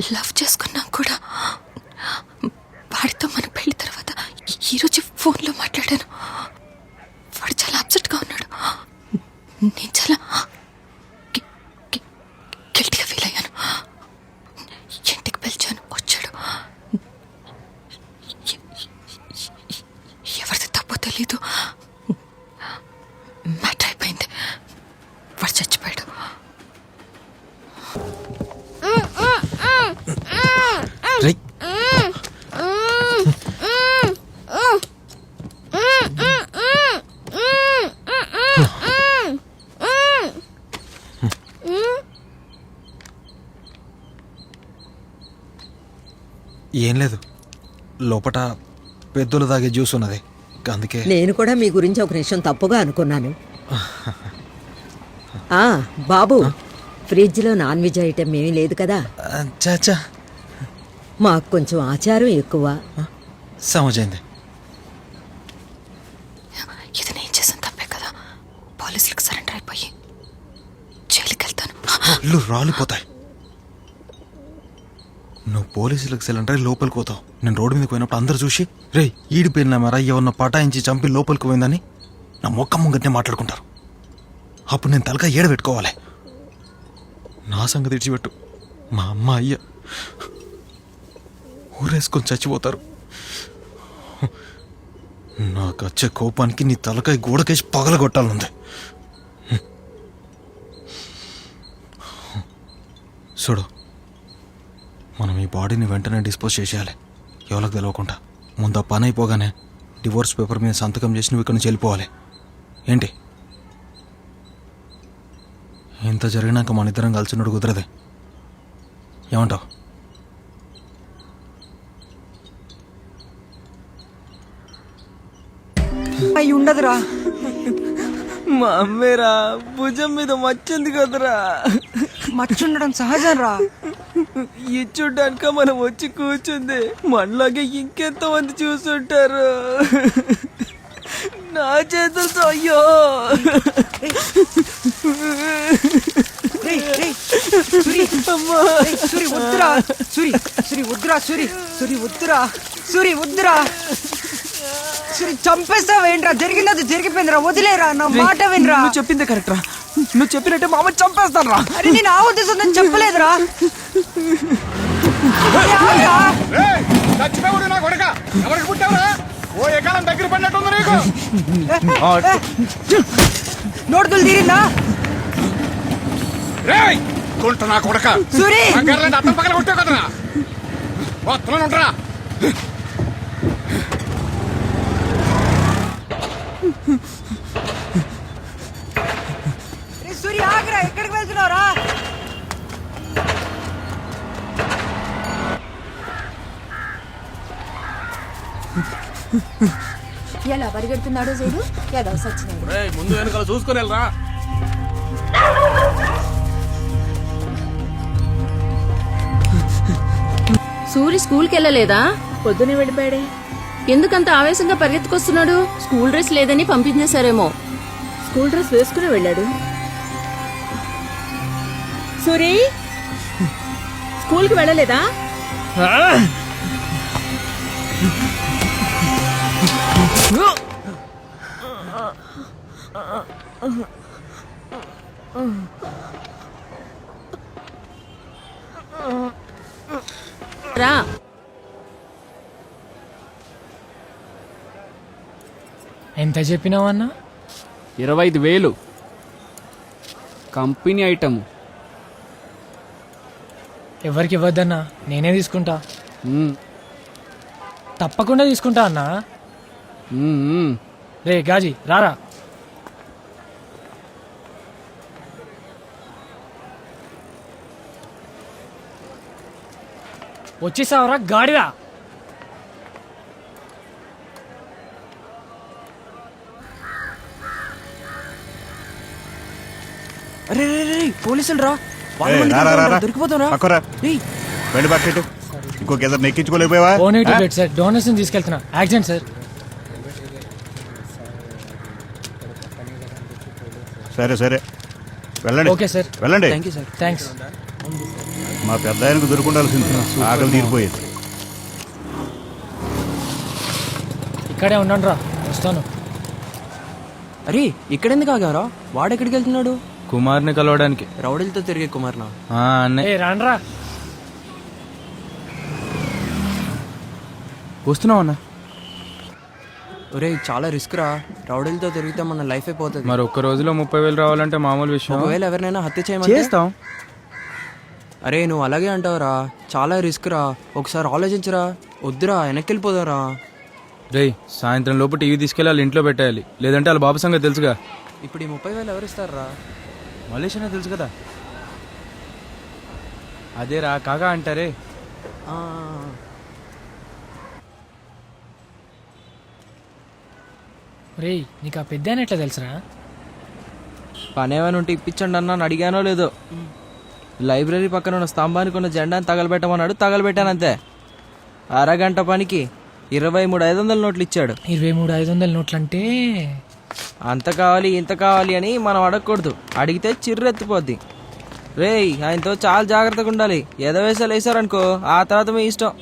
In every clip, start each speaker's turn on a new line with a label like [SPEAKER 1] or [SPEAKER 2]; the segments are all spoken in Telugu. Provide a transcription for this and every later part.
[SPEAKER 1] లవ్ చేసుకున్నాం కూడా వాడితో మన పెళ్ళి తర్వాత ఈరోజు ఫోన్లో మాట్లాడాను. వాడు చాలా అప్సెట్గా ఉన్నాడు. నేను చాలా
[SPEAKER 2] ఏం లేదు. లోపట పెద్దలు తాగే జ్యూస్ ఉన్నది. అందుకే
[SPEAKER 3] నేను కూడా మీ గురించి ఒక నిమిషం తప్పుగా అనుకున్నాను. ఆ బాబు ఫ్రిడ్జ్లో నాన్ వెజ్ ఐటెం ఏమీ లేదు కదా?
[SPEAKER 2] చాచా
[SPEAKER 3] మాకు కొంచెం ఆచారం ఎక్కువ.
[SPEAKER 2] సమజైంది.
[SPEAKER 1] ఇది నేను చేసిన తప్పే కదా? పోలీసులకు సరెండర్ అయిపోయి జైలుకి వెళ్తాను
[SPEAKER 2] ఇల్లు రాలిపోతాయి. పోలీసులకు సిలిండర్ లోపలికి పోతాం. నేను రోడ్డు మీదకి పోయినప్పుడు అందరు చూసి రే ఈడిపోయిన మరా ఎవరిన పటాయించి చంపి లోపలికి పోయిందని నా మొక్క ముంగట్నే మాట్లాడుకుంటారు. అప్పుడు నేను తలక ఏడ పెట్టుకోవాలి? నా సంగతి ఇచ్చిపెట్టు మా అమ్మ అయ్య. ఊరేసుకొని చచ్చిపోతారు. నాకు వచ్చే కోపానికి నీ తలకాయ గోడకేసి పగలగొట్టాలనుంది. చూడు మనం ఈ బాడీని వెంటనే డిస్పోజ్ చేసేయాలి. ఎవరికి తెలియకుండా ముందు ఆ పని అయిపోగానే డివోర్స్ పేపర్ మీద సంతకం చేసి నువ్వు ఇక్కడి నుంచి వెళ్ళిపోవాలి. ఏంటి? ఇంత జరిగినాక మన ఇద్దరం కలిసినట్టు కుదరదే. ఏమంటావు?
[SPEAKER 4] అయి ఉండదురా.
[SPEAKER 5] మా అమ్మేరా భుజం మీద మచ్చింది కదరా.
[SPEAKER 4] మచ్చుండడం సహజం రా
[SPEAKER 5] ఇది చూడ్డానిక మనం వచ్చి కూర్చుంది. మనలాగే ఇంకెంత మంది చూస్తుంటారు నా చేతులతో అయ్యో
[SPEAKER 4] రేయ్, రేయ్, సూరి,
[SPEAKER 5] అమ్మా.
[SPEAKER 4] రేయ్, సూరి వద్దురా. సూరి సూరి వద్దురా సూరి. సూరి వద్దురా. సూరి వద్దురా. సూరి చంపేస్తావేంట్రా? జరిగినది జరిగిపోయిందిరా. వదిలేరా? నా మాట వినరా?
[SPEAKER 5] చెప్పిందే కరెక్ట్ రా నువ్వు చెప్పినట్టే మా అమ్మ చంపేస్తాను రా
[SPEAKER 4] అరే నేను ఆ ఉద్దేశం నేను చెప్పలేదురా
[SPEAKER 6] చచ్చిపోయాడు నా కొడక. ఎవరికి పుట్టావురా? ఓ ఎకాలం దగ్గర పడినట్టుంది నీకు.
[SPEAKER 4] నోడుతులు తీరిందా?
[SPEAKER 6] రేయ్ కుంట నా కొడక.
[SPEAKER 4] సూరి!
[SPEAKER 6] బంగారం అర్థం పక్కన కొట్టావు కదరా? వస్తున్నాను ఉంటారా
[SPEAKER 4] ఎక్కడికి వెళ్తున్నావురా
[SPEAKER 7] ఎలా పరిగెడుతున్నాడో చూడు. ఏదో సచ్చినాడు
[SPEAKER 6] ముందు వెనకాల చూసుకొని వెళ్ళరా.
[SPEAKER 7] సూరి స్కూల్కి వెళ్ళలేదా? పొద్దునే వెళ్ళిపోయాడే. ఎందుకంత ఆవేశంగా పరిగెత్తుకొస్తున్నాడు? స్కూల్ డ్రెస్ లేదని పంపించేశారేమో. స్కూల్ డ్రెస్ వేసుకుని వెళ్ళాడు. సూరి? స్కూల్కి వెళ్ళలేదా? రా.
[SPEAKER 8] ఎంత చెప్పినావు అన్న
[SPEAKER 9] ఇరవై ఐదు వేలు. Company item.
[SPEAKER 8] ఎవరికి ఇవ్వద్దన్నా నేనే తీసుకుంటా. తప్పకుండా తీసుకుంటా అన్నా. రే గాజీ రారా. వచ్చేసావరా గాడిరా
[SPEAKER 5] అరే రే రే పోలీసులు రా.
[SPEAKER 6] ఏయ్, రా, రా, రా, రా.
[SPEAKER 5] దొరికిపోతారా
[SPEAKER 6] పక్కరా. వెళ్ళి బకెట్ ఇంకొక ఇద్దరు నెక్కించుకోలేకపోయావా?
[SPEAKER 8] Blood sir? Donation తీసుకెళ్తున్నా. Accident sir.
[SPEAKER 6] సరే సరే. వెళ్ళండి.
[SPEAKER 8] Okay sir.
[SPEAKER 6] వెళ్ళండి.
[SPEAKER 5] Thank you sir.
[SPEAKER 8] థ్యాంక్స్
[SPEAKER 6] మా పెద్ద ఆయనకు దొరుకుండాల్సింది ఆకలి తీరిపోయేది.
[SPEAKER 8] ఇక్కడే ఉండండి రా. వస్తాను.
[SPEAKER 5] అరే ఇక్కడెందుకు ఆగారా వాడెక్కడికి వెళ్తున్నాడు?
[SPEAKER 2] కుమార్ని కలవడానికి.
[SPEAKER 5] రౌడీలతో తిరిగే కుమార్నా?
[SPEAKER 2] ఆ, అన్నే
[SPEAKER 8] ఏ రాండ్రా.
[SPEAKER 2] వస్తున్నావు అన్న.
[SPEAKER 5] ఒరే చాలా రిస్క్ రా. రౌడీలతో తిరిగితే మన లైఫ్ అయిపోతుంది
[SPEAKER 2] మరి ఒక్క రోజులో ముప్పై వేలు రావాలంటే మామూలు విషయం.
[SPEAKER 5] ఒకవేళ ఎవరినైనా హత్య చేయమంటే?
[SPEAKER 2] చేస్తాం.
[SPEAKER 5] అరే నువ్వు అలాగే అంటావురా. చాలా రిస్క్ రా. ఒకసారి ఆలోచించరా. వద్దురా వెనక్కి వెళ్ళిపోదారా
[SPEAKER 2] రేయ్ సాయంత్రం లోపు టీవీ తీసుకెళ్ళి వాళ్ళ ఇంట్లో పెట్టేయాలి. లేదంటే వాళ్ళ బాబు సంగతి తెలుసుగా.
[SPEAKER 5] ఇప్పుడు ఈ ముప్పై వేలు ఎవరు ఇస్తారా
[SPEAKER 2] మలేషియా తెలుసు కదా? అదే రా కాగా అంటారే?
[SPEAKER 8] రేయ్ నీకు ఆ పెద్ద ఆయన ఎట్లా తెలుసురా?
[SPEAKER 5] పని ఏమైనా ఉంటే ఇప్పించండి అన్న అని అడిగానో లేదో? లైబ్రరీ పక్కన ఉన్న స్తంభానికి ఉన్న జెండాని తగలబెట్టమన్నాడు తగలబెట్టాను అంతే అరగంట పనికి ఇరవై మూడు ఐదు వందల నోట్లు ఇచ్చాడు.
[SPEAKER 8] ఇరవై మూడు ఐదు వందల నోట్లు అంటే
[SPEAKER 5] అంత కావాలి ఇంత కావాలి అని మనం అడగకూడదు. అడిగితే చిర్రెత్తిపోద్ది. రేయ్ ఆయనతో చాలా జాగ్రత్తగా ఉండాలి. ఎదవేసాలు వేసారనుకో ఆ తర్వాత మీ ఇష్టం.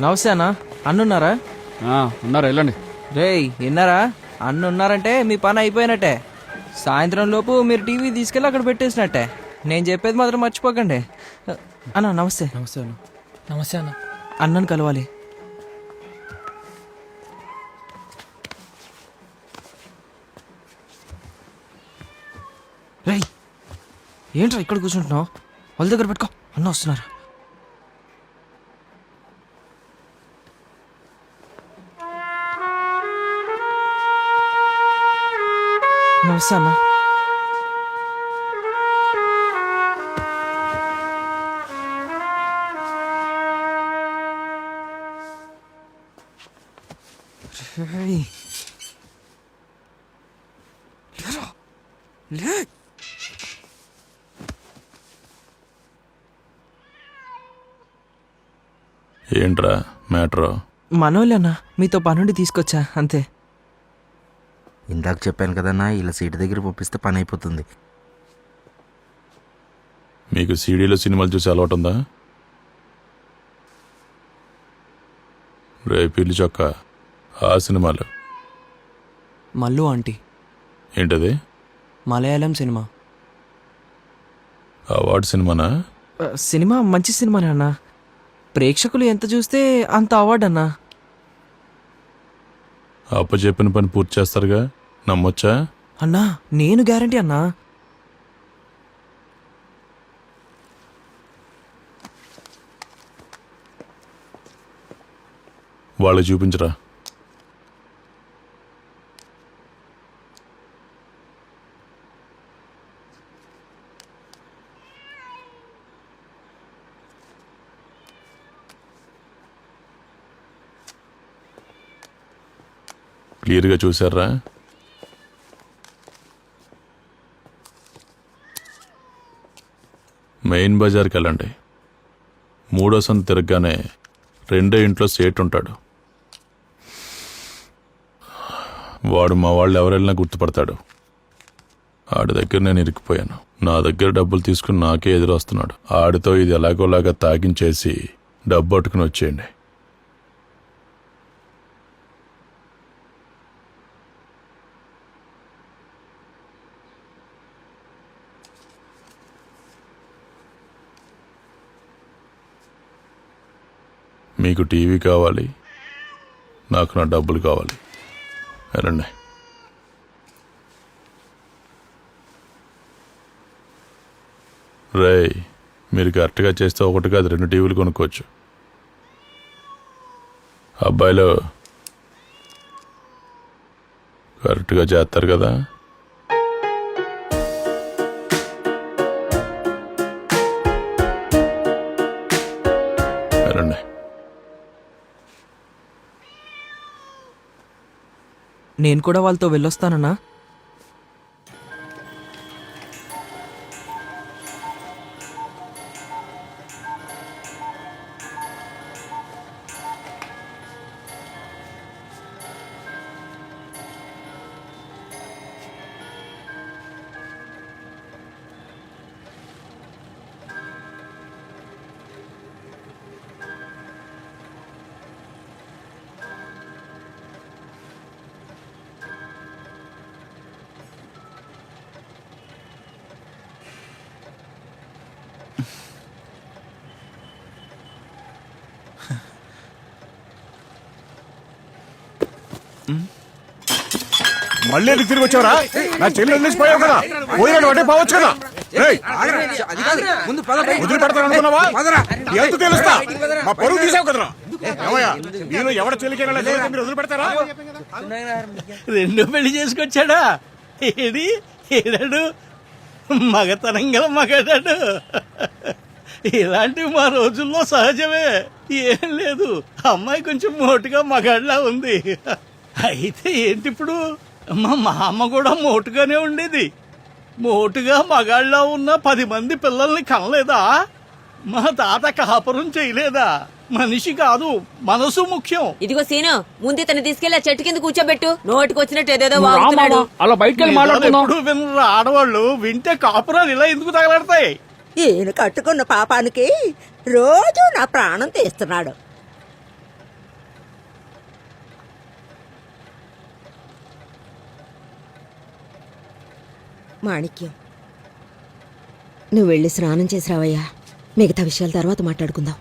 [SPEAKER 5] నమస్తే అన్న. అన్నున్నారా?
[SPEAKER 9] ఉన్నారు వెళ్ళండి.
[SPEAKER 5] రేయ్ విన్నారా? అన్న ఉన్నారంటే మీ పని అయిపోయినట్టే. సాయంత్రం లోపు మీరు టీవీ తీసుకెళ్ళి అక్కడ పెట్టేసినట్టే. నేను చెప్పేది మాత్రం మర్చిపోకండి. అన్న నమస్తే.
[SPEAKER 2] నమస్తే అన్న.
[SPEAKER 8] నమస్తే అన్న.
[SPEAKER 5] అన్నను కలవాలి. ఏంట్రా ఇక్కడ కూర్చుంటున్నావు? వాళ్ళ దగ్గర పెట్టుకో. అన్న వస్తున్నారు? నమస్తే అన్న Hey. Little. లే
[SPEAKER 10] ఏంట్రా మ్యాటర్?
[SPEAKER 5] మనోళ్ళన్న మీతో పనుండి తీసుకొచ్చా అంతే.
[SPEAKER 11] ఇందాక చెప్పాను కదన్నా ఇలా సీటు దగ్గర పంపిస్తే పని అయిపోతుంది
[SPEAKER 10] మీకు సీడీలో సినిమాలు చూసి అలవాటు ఉందా రే పిల్లి చొక్క ఆ సినిమాలు.
[SPEAKER 5] మల్లు ఆంటీ.
[SPEAKER 10] ఏంటది?
[SPEAKER 5] మలయాళం సినిమా.
[SPEAKER 10] అవార్డు సినిమానా?
[SPEAKER 5] ఆ, సినిమా మంచి సినిమానే అన్న? ప్రేక్షకులు ఎంత చూస్తే అంత అవార్డు అన్నా.
[SPEAKER 10] అప్ప చెప్పిన పని పూర్తి చేస్తారుగా? నమ్మొచ్చా?
[SPEAKER 5] అన్నా నేను గ్యారంటీ అన్నా.
[SPEAKER 10] వాళ్ళకి చూపించరా? క్లియర్గా చూసారా మెయిన్ బజార్కి వెళ్ళండి. మూడో సంత తిరగగానే రెండో ఇంట్లో సేట్ ఉంటాడు. వాడు మా వాళ్ళు ఎవరెళ్ళినా గుర్తుపడతాడు. ఆడి దగ్గర నేను ఇరికిపోయాను నా దగ్గర డబ్బులు తీసుకుని నాకే ఎదురొస్తున్నాడు. ఆడితో ఇది ఎలాగోలాగా తాగించేసి డబ్బు పట్టుకుని వచ్చేయండి. మీకు టీవీ కావాలి నాకు నా డబ్బులు కావాలి. రండి రేయ్ మీరు కరెక్ట్గా చేస్తే ఒకటి కాదు రెండు టీవీలు కొనుక్కోవచ్చు. అబ్బాయిలు కరెక్ట్గా చేస్తారు కదా?
[SPEAKER 5] నేను కూడా వాళ్ళతో వెళ్ళొస్తానన్నా.
[SPEAKER 6] మళ్ళీ ఎందుకు తిరిగి వచ్చావరా? నా చెల్లి వదిలేసిపోయావు కదా. పోయినాడు అంటే పోవచ్చు కదా. వదిలిపెడతాను అనుకున్నావా
[SPEAKER 12] పదరా.
[SPEAKER 6] ఎంత తెలుస్తా. మా పరువు తీసావు కదరా. ఏమయ్యా? నేను ఎవడ చెల్లికైనా లేకపోతే మీరు వదిలిపెడతారా
[SPEAKER 13] రెండు పెళ్ళి చేసుకొచ్చాడా? ఏది? ఏడాడు మగతనం గల మగడాడు. ఇలాంటివి మా రోజుల్లో సహజమే. ఏం లేదు. అమ్మాయి కొంచెం మోటుగా మగాడిలా ఉంది. అయితే ఏంటి ఇప్పుడు మా మా అమ్మ కూడా మోటుగానే ఉండేది. మోటుగా మగాళ్ళ ఉన్న పది మంది పిల్లల్ని కనలేదా? మా తాత కాపురం చేయలేదా? మనిషి కాదు మనసు ముఖ్యం.
[SPEAKER 3] ఇదిగో సీను ముందు తను తీసుకెళ్ళి ఆ చెట్టు కింద కూర్చోబెట్టు. నోటికి వచ్చినట్టు ఏదేదో వాగుతున్నాడు.
[SPEAKER 9] అలా బయటకెళ్ళి
[SPEAKER 13] ఎప్పుడు వినరు ఆడవాళ్ళు? వింటే కాపురాలు ఇలా ఎందుకు తగలడతాయి?
[SPEAKER 3] ఈయన కట్టుకున్న పాపానికి రోజు నా ప్రాణం తీస్తున్నాడు. మాణిక్యం. నువ్వు వెళ్ళి స్నానం చేసి రావయ్యా మిగతా విషయాల తర్వాత మాట్లాడుకుందాం.